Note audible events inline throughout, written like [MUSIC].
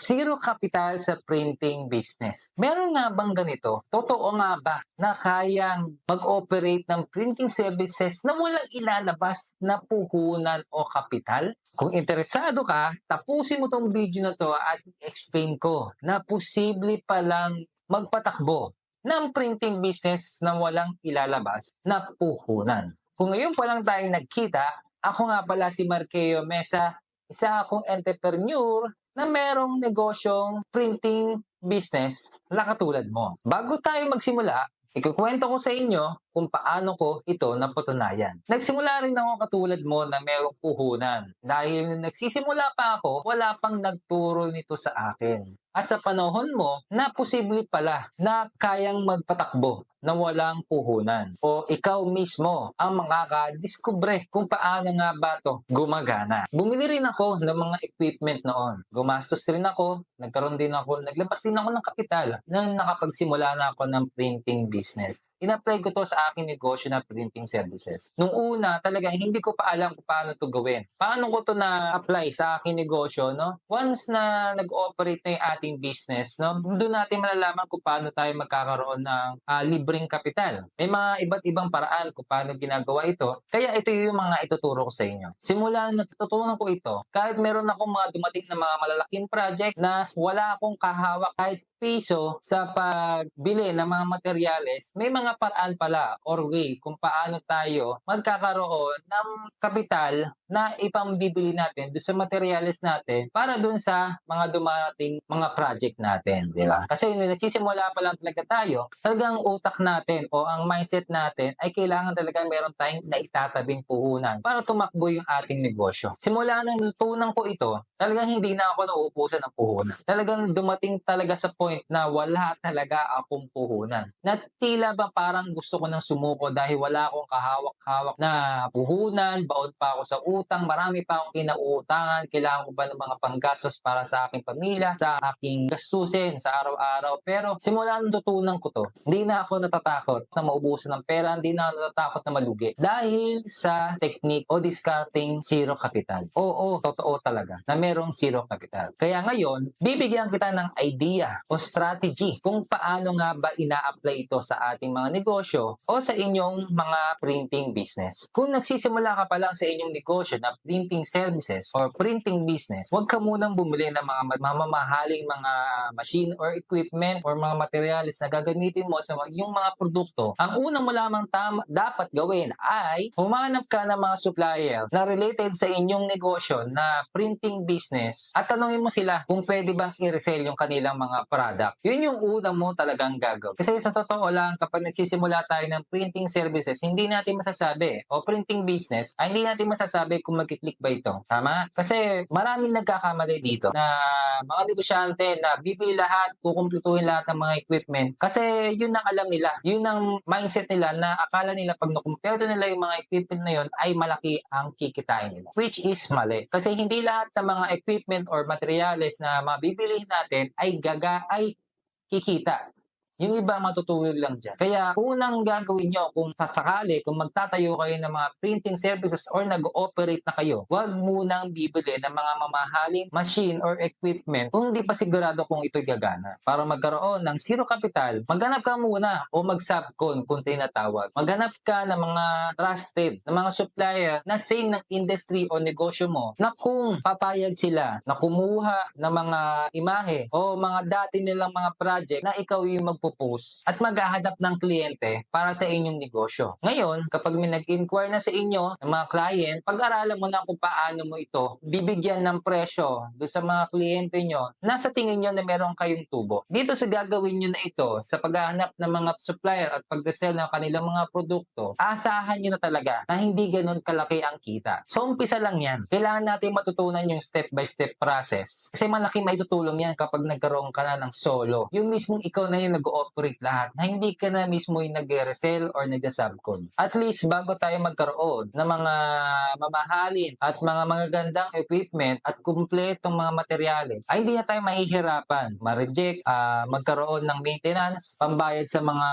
Zero capital sa printing business. Meron nga bang ganito? Totoo nga ba na kayang mag-operate ng printing services na walang ilalabas na puhunan o kapital? Kung interesado ka, tapusin mo tong video na to at explain ko na posible palang magpatakbo ng printing business na walang ilalabas na puhunan. Kung ngayon pa lang tayo nagkita, ako nga pala si Marqueo Mesa, isa akong entrepreneur na merong negosyong printing business na katulad mo. Bago tayo magsimula, ikukwento ko sa inyo kung paano ko ito napatunayan. Nagsimula rin ako katulad mo na merong puhunan. Dahil nagsisimula pa ako, wala pang nagturo nito sa akin. At sa panahon mo, na posible pala na kayang magpatakbo na walang puhunan. O ikaw mismo ang makakadiskubre kung paano nga ba to gumagana. Bumili rin ako ng mga equipment noon. Gumastos rin ako, nagkaroon din ako, naglabas din ako ng kapital nang nakapagsimula na ako ng printing business in-apply ko to sa aking negosyo na printing services. Nung una, talaga hindi ko pa alam kung paano to gawin. Paano ko to na-apply sa aking negosyo, no? Once na nag-operate na yung ating business, no? Doon natin malalaman kung paano tayo magkakaroon ng uh, libreng kapital. May mga iba't ibang paraan kung paano ginagawa ito. Kaya ito yung mga ituturo ko sa inyo. Simula na natutunan ko ito, kahit meron akong mga dumating na mga malalaking project na wala akong kahawak kahit piso sa pagbili ng mga materyales, may mga paraan pala or way kung paano tayo magkakaroon ng kapital na ipambibili natin doon sa materyales natin para doon sa mga dumating mga project natin, di ba? Kasi nung nagsisimula pa lang talaga tayo, talagang utak natin o ang mindset natin ay kailangan talaga meron tayong naitatabing puhunan para tumakbo yung ating negosyo. Simula nang natutunan ko ito, talagang hindi na ako nauupusan ng puhunan. Talagang dumating talaga sa point point na wala talaga akong puhunan. Na tila ba parang gusto ko nang sumuko dahil wala akong kahawak-hawak na puhunan, baon pa ako sa utang, marami pa akong kinauutangan, kailangan ko ba ng mga panggastos para sa aking pamilya, sa aking gastusin sa araw-araw. Pero simula nung tutunan ko to, hindi na ako natatakot na maubusan ng pera, hindi na ako natatakot na malugi. Dahil sa technique o discarding zero capital. Oo, totoo talaga na merong zero capital. Kaya ngayon, bibigyan kita ng idea o strategy kung paano nga ba ina-apply ito sa ating mga negosyo o sa inyong mga printing business. Kung nagsisimula ka pa lang sa inyong negosyo na printing services or printing business, huwag ka munang bumili ng mga mamamahaling mga machine or equipment or mga materials na gagamitin mo sa yung mga produkto. Ang unang mo lamang tam- dapat gawin ay humanap ka ng mga supplier na related sa inyong negosyo na printing business at tanungin mo sila kung pwede bang i-resell yung kanilang mga product product. Yun yung una mo talagang gagawin. Kasi sa totoo lang, kapag nagsisimula tayo ng printing services, hindi natin masasabi, o printing business, ay hindi natin masasabi kung mag-click ba ito. Tama? Kasi maraming nagkakamali dito na mga negosyante na bibili lahat, kukumpletuhin lahat ng mga equipment. Kasi yun ang alam nila. Yun ang mindset nila na akala nila pag nakumpleto nila yung mga equipment na yun ay malaki ang kikitain nila. Which is mali. Kasi hindi lahat ng mga equipment or materials na mabibilihin natin ay gaga ay kikita. Yung iba matutulog lang dyan. Kaya unang gagawin nyo kung sakali, kung magtatayo kayo ng mga printing services or nag-ooperate na kayo, huwag munang bibili ng mga mamahaling machine or equipment kung hindi pa sigurado kung ito'y gagana. Para magkaroon ng zero capital, maghanap ka muna o mag-subcon kung tinatawag. Maghanap ka ng mga trusted, ng mga supplier na same ng industry o negosyo mo na kung papayag sila na kumuha ng mga imahe o mga dati nilang mga project na ikaw yung magpo magpo-post at maghahanap ng kliyente para sa inyong negosyo. Ngayon, kapag may nag-inquire na sa inyo ng mga client, pag-aralan mo na kung paano mo ito bibigyan ng presyo do sa mga kliyente nyo na sa tingin nyo na meron kayong tubo. Dito sa gagawin nyo na ito, sa paghahanap ng mga supplier at pag-sell ng kanilang mga produkto, asahan nyo na talaga na hindi ganun kalaki ang kita. So, umpisa lang yan. Kailangan natin matutunan yung step-by-step process. Kasi malaki may tutulong yan kapag nagkaroon ka na ng solo. Yung mismong ikaw na yung nag i-operate lahat na hindi ka na mismo yung nag-resell or nag-subcon. At least bago tayo magkaroon ng mga mamahalin at mga magagandang equipment at kumpletong mga materyales, ay hindi na tayo mahihirapan, ma-reject, ah, magkaroon ng maintenance, pambayad sa mga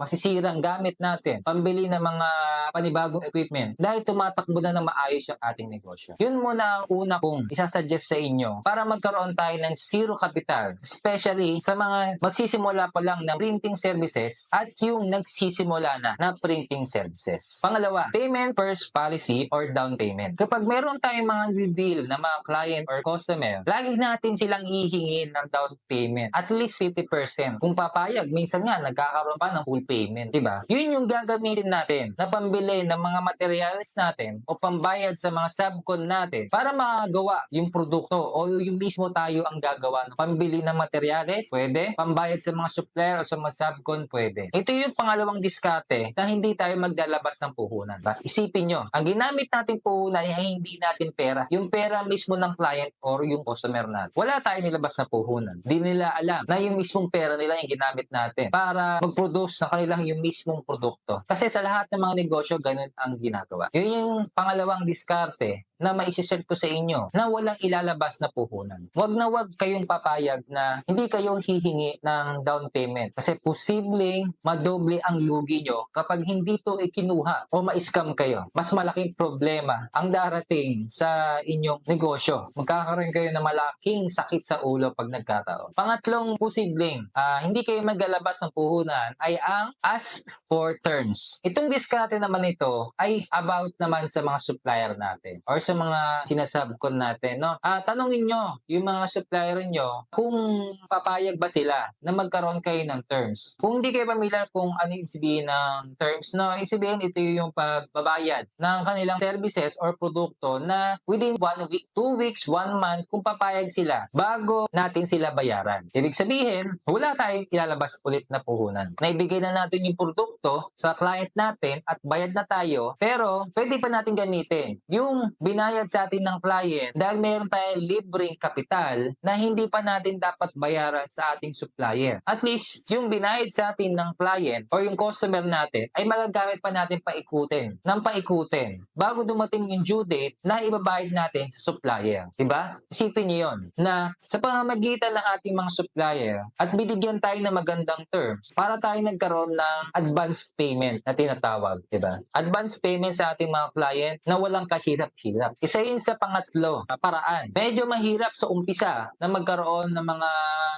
masisirang gamit natin, pambili ng mga panibagong equipment dahil tumatakbo na ng maayos yung ating negosyo. Yun muna ang una kong isasuggest sa inyo para magkaroon tayo ng zero capital, especially sa mga magsisimula pa lang ng printing services at yung nagsisimula na na printing services. Pangalawa, payment first policy or down payment. Kapag meron tayong mga deal na mga client or customer, lagi natin silang hihingin ng down payment. At least 50%. Kung papayag, minsan nga nagkakaroon pa ng full payment. Diba? Yun yung gagamitin natin na pambili ng mga materials natin o pambayad sa mga subcon natin para makagawa yung produkto o yung mismo tayo ang gagawa ng pambili ng materyales, pwede. Pambayad sa mga supplier o sa mga subcon, pwede. Ito yung pangalawang diskarte na hindi tayo maglalabas ng puhunan. Ba? Isipin nyo, ang ginamit nating puhunan ay hindi natin pera. Yung pera mismo ng client or yung customer natin. Wala tayo nilabas na puhunan. Di nila alam na yung mismong pera nila yung ginamit natin para mag-produce ng kanilang yung mismong produkto. Kasi sa lahat ng mga negosyo, ganun ang ginagawa. Yun yung pangalawang diskarte na maisishare ko sa inyo na walang ilalabas na puhunan. Huwag na huwag kayong papayag na hindi kayo hihingi ng down payment kasi posibleng madoble ang lugi nyo kapag hindi to ikinuha o ma-scam kayo. Mas malaking problema ang darating sa inyong negosyo. Magkakaroon kayo ng malaking sakit sa ulo pag nagkataon. Pangatlong posibleng ah, hindi kayo maglalabas ng puhunan ay ang ask for terms. Itong diskarte naman ito ay about naman sa mga supplier natin or sa mga sinasubcon natin, no? Ah, tanongin nyo yung mga supplier nyo kung papayag ba sila na magkaroon kayo ng terms. Kung hindi kayo pamilyar kung ano yung sabihin ng terms, no? Ibig sabihin ito yung pagbabayad ng kanilang services or produkto na within one week, two weeks, one month, kung papayag sila bago natin sila bayaran. Ibig sabihin, wala tayong ilalabas ulit na puhunan. Naibigay na natin yung produkto sa client natin at bayad na tayo, pero pwede pa natin gamitin yung binayad sa atin ng client dahil meron tayong libreng kapital na hindi pa natin dapat bayaran sa ating supplier. At least, yung binayad sa atin ng client or yung customer natin ay magagamit pa natin paikutin, ng paikutin, bago dumating yung due date na ibabayad natin sa supplier. Diba? Isipin niyo yun, na sa pamamagitan ng ating mga supplier at binigyan tayo ng magandang terms para tayo nagkaroon ng advance payment na tinatawag. Diba? Advance payment sa ating mga client na walang kahirap-hirap. Isa yun sa pangatlo na paraan. Medyo mahirap sa umpisa na magkaroon ng mga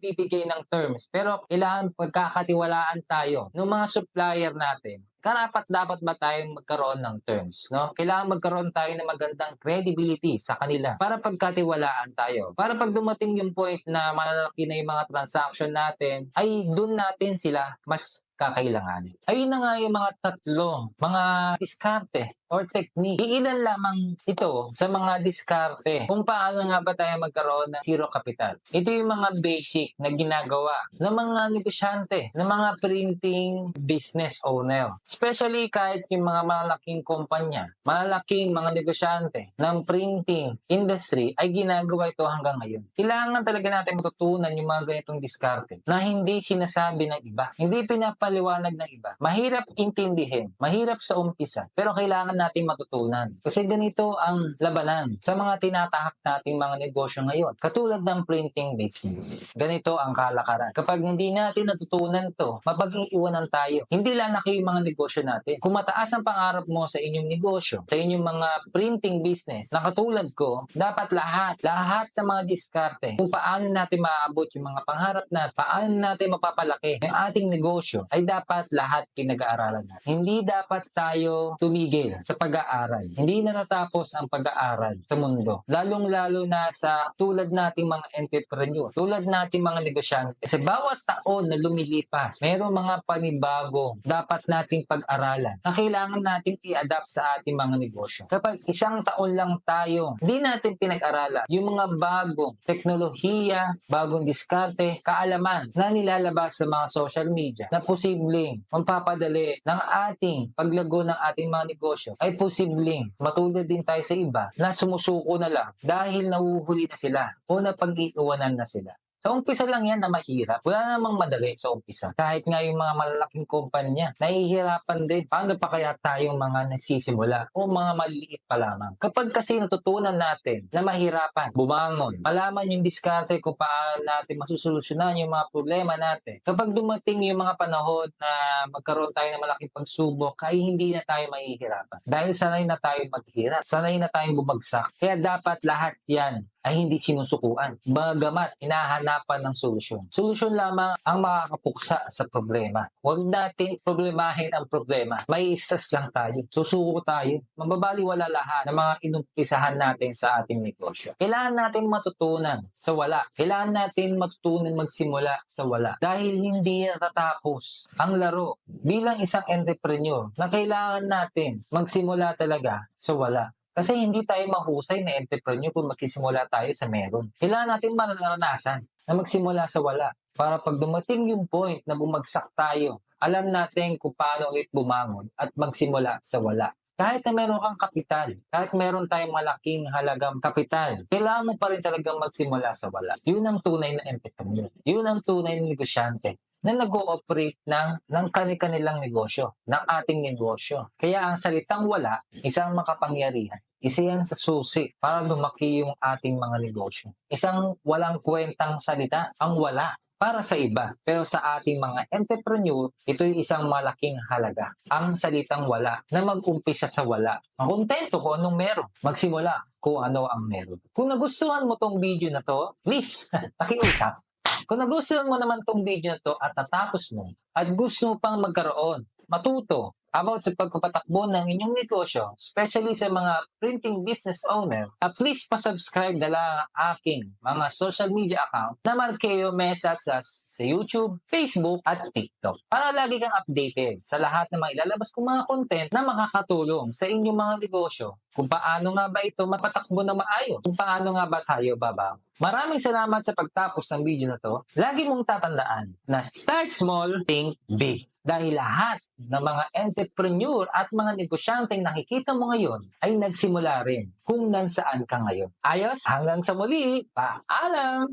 bibigay ng terms. Pero kailangan pagkakatiwalaan tayo ng mga supplier natin karapat dapat ba tayong magkaroon ng terms, no? Kailangan magkaroon tayo ng magandang credibility sa kanila para pagkatiwalaan tayo. Para pag dumating yung point na malalaki na yung mga transaction natin, ay doon natin sila mas kakailanganin. Ayun na nga yung mga tatlong mga diskarte or technique. Iilan lamang ito sa mga diskarte kung paano nga ba tayo magkaroon ng zero capital. Ito yung mga basic na ginagawa ng mga negosyante, ng mga printing business owner. Especially kahit yung mga malaking kumpanya, malalaking mga negosyante ng printing industry ay ginagawa ito hanggang ngayon. Kailangan talaga natin matutunan yung mga ganitong diskarte na hindi sinasabi ng iba, hindi pinapaliwanag ng iba. Mahirap intindihin, mahirap sa umpisa, pero kailangan nating matutunan. Kasi ganito ang labanan sa mga tinatahak nating mga negosyo ngayon. Katulad ng printing business. Ganito ang kalakaran. Kapag hindi natin natutunan to, mapag-iiwanan tayo. Hindi lalaki yung mga negosyo natin. Kung mataas ang pangarap mo sa inyong negosyo, sa inyong mga printing business, na katulad ko, dapat lahat, lahat ng mga diskarte, kung paano natin maaabot yung mga pangarap natin, paano natin mapapalaki ang ating negosyo, ay dapat lahat pinag-aaralan natin. Hindi dapat tayo tumigil sa pag-aaral. Hindi na natapos ang pag-aaral sa mundo. Lalong-lalo na sa tulad nating mga entrepreneur, tulad nating mga negosyante. Kasi bawat taon na lumilipas, mayroong mga panibago dapat nating pag-aralan na kailangan nating i-adapt sa ating mga negosyo. Kapag isang taon lang tayo, hindi natin pinag-aralan yung mga bagong teknolohiya, bagong diskarte, kaalaman na nilalabas sa mga social media na posibleng mapapadali ng ating paglago ng ating mga negosyo ay posibleng matulad din tayo sa iba na sumusuko na lang dahil nahuhuli na sila o napag-iiwanan na sila. Sa umpisa lang yan na mahirap. Wala namang madali sa umpisa. Kahit nga yung mga malalaking kumpanya, nahihirapan din. Paano pa kaya tayong mga nagsisimula o mga maliliit pa lamang? Kapag kasi natutunan natin na mahirapan, bumangon, malaman yung diskarte kung paano natin masusolusyonan yung mga problema natin. Kapag dumating yung mga panahon na magkaroon tayo ng malaking pagsubok, ay hindi na tayo mahihirapan. Dahil sanay na tayo maghirap, sanay na tayong bumagsak. Kaya dapat lahat yan ay hindi sinusukuan. Bagamat hinahanapan ng solusyon. Solusyon lamang ang makakapuksa sa problema. Huwag natin problemahin ang problema. May stress lang tayo. Susuko tayo. Mababaliwala lahat ng mga inumpisahan natin sa ating negosyo. Kailangan natin matutunan sa wala. Kailangan natin matutunan magsimula sa wala. Dahil hindi natatapos ang laro bilang isang entrepreneur na kailangan natin magsimula talaga sa wala. Kasi hindi tayo mahusay na entrepreneur kung magsisimula tayo sa meron. Kailangan natin maranasan na magsimula sa wala. Para pag dumating yung point na bumagsak tayo, alam natin kung paano ulit bumangon at magsimula sa wala. Kahit na meron kang kapital, kahit meron tayong malaking halagang kapital, kailangan mo pa rin talagang magsimula sa wala. Yun ang tunay na entrepreneur. Yun ang tunay na negosyante na nag-ooperate ng, ng kanilang negosyo, ng ating negosyo. Kaya ang salitang wala, isang makapangyarihan. Isa yan sa susi para lumaki yung ating mga negosyo. Isang walang kwentang salita, ang wala para sa iba. Pero sa ating mga entrepreneur, ito'y isang malaking halaga. Ang salitang wala na mag-umpisa sa wala. Kontento ko anong meron. Magsimula kung ano ang meron. Kung nagustuhan mo tong video na to, please, [LAUGHS] pakiusap. Kung nagustuhan mo naman tong video na to at natapos mo at gusto mo pang magkaroon, matuto about sa pagpapatakbo ng inyong negosyo, especially sa mga printing business owner, uh, please pa-subscribe na lang ang aking mga social media account na Markeo Mesa sa, sa YouTube, Facebook, at TikTok. Para lagi kang updated sa lahat ng mga ilalabas kong mga content na makakatulong sa inyong mga negosyo kung paano nga ba ito mapatakbo na maayos, kung paano nga ba tayo babang. Maraming salamat sa pagtapos ng video na to. Lagi mong tatandaan na start small, think big. Dahil lahat ng mga entrepreneur at mga negosyanteng nakikita mo ngayon ay nagsimula rin kung nansaan ka ngayon. Ayos, hanggang sa muli, paalam!